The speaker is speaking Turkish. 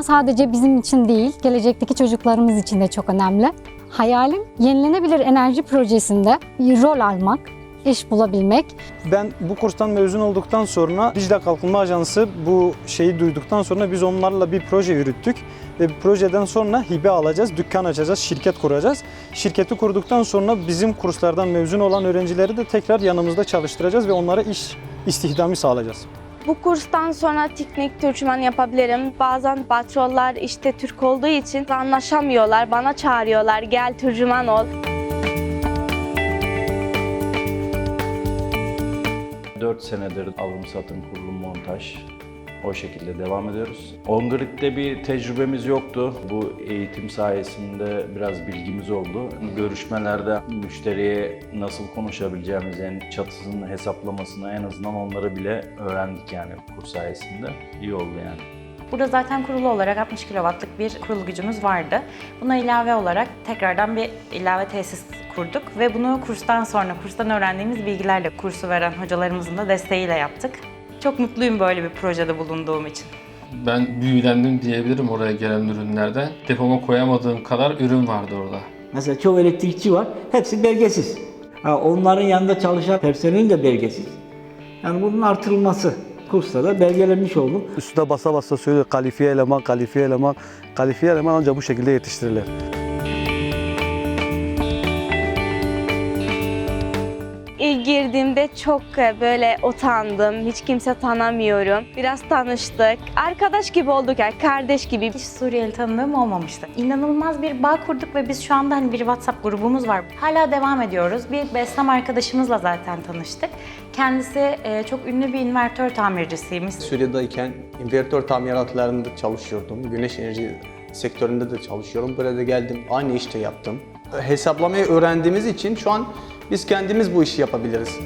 sadece bizim için değil, gelecekteki çocuklarımız için de çok önemli. Hayalim yenilenebilir enerji projesinde rol almak, iş bulabilmek. Ben bu kurstan mezun olduktan sonra Dicle Kalkınma Ajansı bu şeyi duyduktan sonra biz onlarla bir proje yürüttük. Ve projeden sonra hibe alacağız, dükkan açacağız, şirket kuracağız. Şirketi kurduktan sonra bizim kurslardan mezun olan öğrencileri de tekrar yanımızda çalıştıracağız ve onlara iş istihdamı sağlayacağız. Bu kurstan sonra teknik tercüman yapabilirim. Bazen patrollar işte Türk olduğu için anlaşamıyorlar. Bana çağırıyorlar gel tercüman ol. 4 senedir alım satım kurulum montaj o şekilde devam ediyoruz. On-grid'de bir tecrübemiz yoktu. Bu eğitim sayesinde biraz bilgimiz oldu. Görüşmelerde müşteriye nasıl konuşabileceğimizin çatısının hesaplamasını en azından onları bile öğrendik yani kurs sayesinde. İyi oldu yani. Burada zaten kurulu olarak 60 kW'lık bir kurulu gücümüz vardı. Buna ilave olarak tekrardan bir ilave tesis kurduk ve bunu kurstan sonra, kurstan öğrendiğimiz bilgilerle kursu veren hocalarımızın da desteğiyle yaptık. Çok mutluyum böyle bir projede bulunduğum için. Ben büyülendim diyebilirim oraya gelen ürünlerden. Depoma koyamadığım kadar ürün vardı orada. Mesela çoğu elektrikçi var, hepsi belgesiz. Ha, onların yanında çalışan personelin de belgesiz. Yani bunun artırılması kursta da belgelenmiş oldum. Üstüne basa basa söylüyor kalifiye eleman, kalifiye eleman, kalifiye eleman ancak bu şekilde yetiştirilir. İlk girdiğimde çok e, böyle utandım. Hiç kimse tanımıyorum. Biraz tanıştık. Arkadaş gibi olduk yani kardeş gibi. Hiç Suriyeli tanıdığım olmamıştı. İnanılmaz bir bağ kurduk ve biz şu anda hani bir WhatsApp grubumuz var. Hala devam ediyoruz. Bir Beslem arkadaşımızla zaten tanıştık. Kendisi e, çok ünlü bir invertör tamircisiymiş. Suriye'deyken invertör tamiratlarında çalışıyordum. Güneş enerji sektöründe de çalışıyorum. Burada geldim, aynı işte yaptım. Hesaplamayı öğrendiğimiz için şu an biz kendimiz bu işi yapabiliriz.